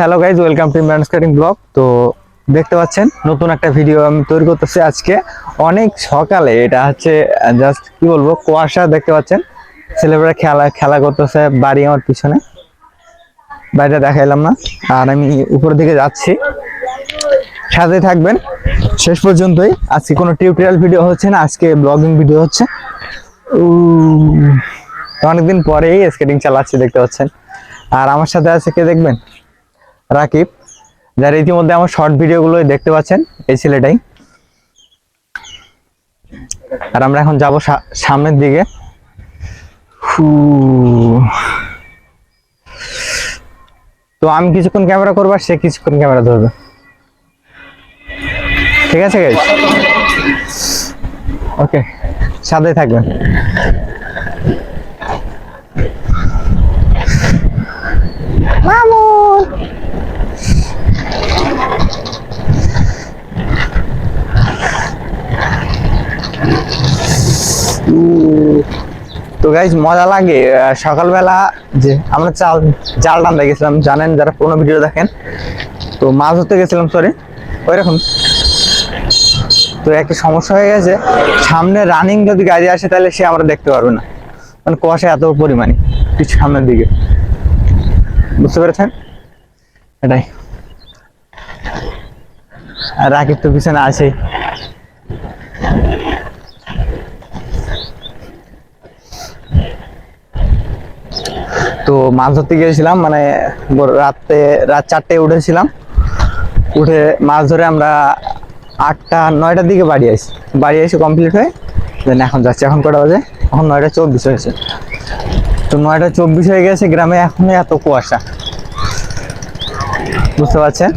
Hello guys welcome to man skating blog তো দেখতে পাচ্ছেন, নতুন একটা ভিডিও আমি তৈরি করতেছি আজকে। অনেক সকালে, এটা হচ্ছে জাস্ট কি বলব, কুয়াশা দেখতে পাচ্ছেন। ছেলেমেয়েরা খেলা খেলা করতেছে, বাড়ি আমার পিছনে। বাড়িটা দেখাইলাম না। আর আমি উপর দিকে যাচ্ছি। সাথে থাকবেন। শেষ পর্যন্তই। আজকে কোনো টিউটোরিয়াল ভিডিও হচ্ছে না, আজকে ব্লগিং ভিডিও হচ্ছে। অনেকদিন পরেই স্কেটিং চালাচ্ছি, দেখতে পাচ্ছেন। আর আমার সাথে আছে কে দেখবেন? রাকিব, যার ইতিমধ্যে আমার শর্ট ভিডিওগুলো দেখতে পাচ্ছেন, এই ছেলেটাই। আর আমরা এখন যাব সামনের দিকে। তো আমি কিছুক্ষণ ক্যামেরা করব সে কিছুক্ষণ ক্যামেরা ধরবে। ঠিক আছে ওকে সাথে থাকবেন। গাইজ মজা লাগে। সকালবেলা যে আমরা চাল, জাল টানতে গেছিলাম, জানেন যারা পুরোনো ভিডিও দেখেন? তো মাছ ধরতে গেছিলাম সরি ওই রকম। তো একটা সমস্যা হয়ে গেছে। সামনে রানিং যদি গাড়ি আসে, তাহলে সে আমরা দেখতে পারবে না। মানে কুয়াশা এত পরিমাণে কিছু সামনের দিকে। বুঝতে পেরেছেন? এটাই। রাকিব তো পিছনে আছেই তো মাছ ধরতে গিয়েছিলাম মানে রাতে, রাত চারটে উঠেছিলাম। উঠে মাছ ধরে আমরা আটটা, নয়টার দিকে বাড়ি আসি বাড়ি এসে কমপ্লিট হয়ে দেন এখন যাচ্ছি, এখন কটা বাজে? এখন নয়টা চব্বিশ হয়েছে। তো নয়টা চব্বিশ হয়ে গেছে গ্রামে, এখনও এত কুয়াশা। বুঝতে পারছেন?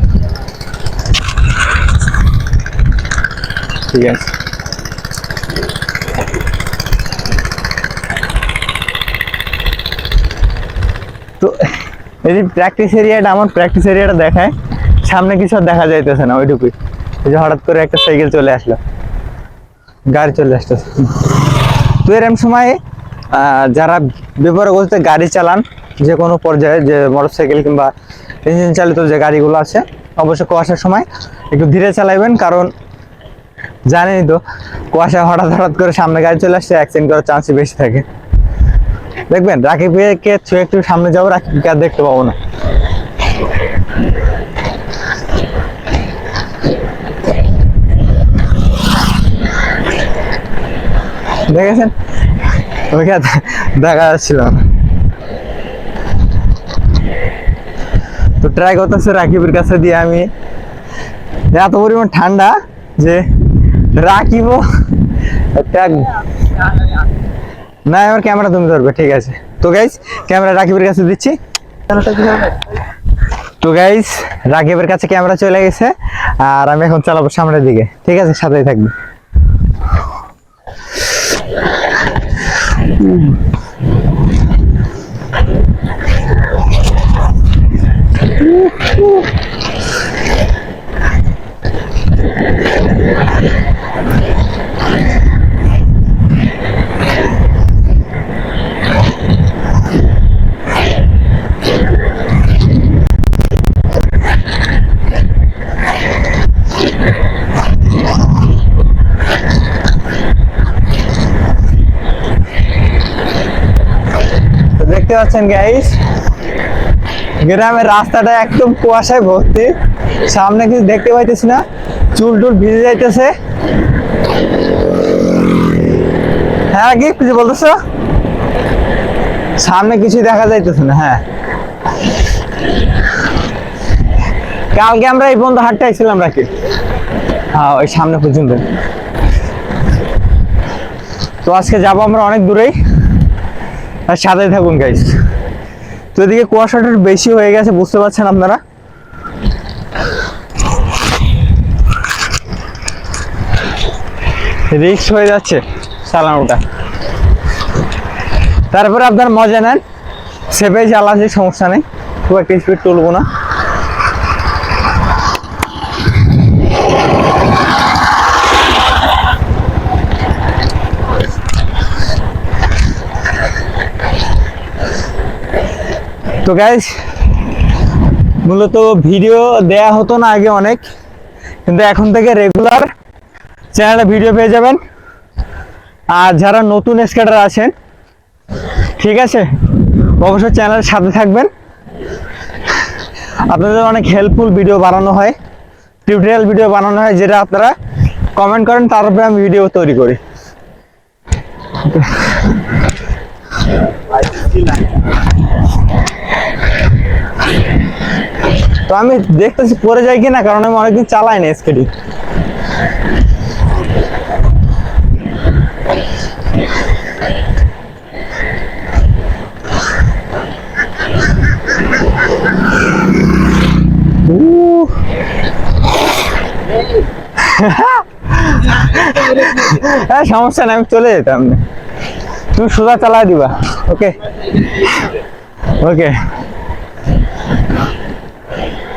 ঠিক আছে। তো এই যে প্র্যাকটিস এরিয়াটা আমার প্র্যাকটিস এরিয়াটা দেখায়, সামনে কিছু আর দেখা যাইতেছে না ওইটুকুই। এই যে হঠাৎ করে একটা সাইকেল চলে আসলো। গাড়ি চলে আসতেছে তো এরম সময় যারা ব্যবহার করতে গাড়ি চালান, যে কোনো পর্যায়ে, যে মোটরসাইকেল কিংবা ইঞ্জিন চালিত যে গাড়িগুলো আছে, অবশ্যই কুয়াশার সময় একটু ধীরে চালাইবেন, কারণ জানেনই তো কুয়াশা হঠাৎ হঠাৎ করে সামনে গাড়ি চলে আসছে অ্যাক্সিডেন্ট করার চান্সই বেশি থাকে। দেখবেন রাকিবকে ছুঁয়ে একটু সামনে যাব রাকিবকে আর দেখতে পাবো না। দেখেছেন? দেখা যাচ্ছিল। তো ট্রাই করতেছে রাকিবের কাছে দিয়ে আমি। এত পরিমাণ ঠান্ডা যে রাকিবও একটা না আমার ক্যামেরা তুমি ধরবে, ঠিক আছে। তো গাইজ ক্যামেরা রাকিবের কাছে দিচ্ছি। তো গাইজ রাকিবের কাছে ক্যামেরা চলে গেছে, আর আমি এখন চালাবো সামনের দিকে, ঠিক আছে? সাথেই থাকবে। তো দেখতে পাচ্ছেন গাইস গ্রামের রাস্তাটা একদম কুয়াশায় ভর্তি। সামনে কিছু দেখতে পাইতেছি না। চুল টুল ভিজে যাইতেছে। হ্যাঁ কি কিছু বলতেছো? সামনে কিছু দেখা যাইতেছে না হ্যাঁ। কালকে আমরা এই পর্যন্ত হাঁটতে আইছিলাম রাখি হ্যাঁ ওই সামনে পর্যন্ত। তো আজকে যাব আমরা অনেক দূরেই। আর সাথে থাকুন গাইস তো এদিকে কুয়াশাটা বেশি হয়ে গেছে, বুঝতে পারছেন আপনারা? রিক্স হয়ে যাচ্ছে চালানোটা। তারপরে আপনার মজা নেন। সেপে চালাচ্ছি সমস্যা নেই। খুব একটা স্পিড তুলবো না। তো গাইস মূলত ভিডিও দেয়া হতো না আগে অনেক, কিন্তু এখন থেকে রেগুলার চ্যানেলে ভিডিও পেয়ে যাবেন। আর যারা নতুন স্কেটার আছেন, ঠিক আছে, অবশ্যই চ্যানেলের সাথে থাকবেন। আপনাদের অনেক হেল্পফুল ভিডিও বানানো হয় টিউটোরিয়াল ভিডিও বানানো হয়, যেটা আপনারা কমেন্ট করেন, তার তারপরে আমি ভিডিও তৈরি করি। তো আমি দেখতেছি পরে যাই কিনা, কারণ আমি অনেকদিন চালাই না স্কেটিং হ্যাঁ সমস্যা নেই, আমি চলে যেতাম। তুমি সোজা চালাই দিবা, ওকে? ওকে।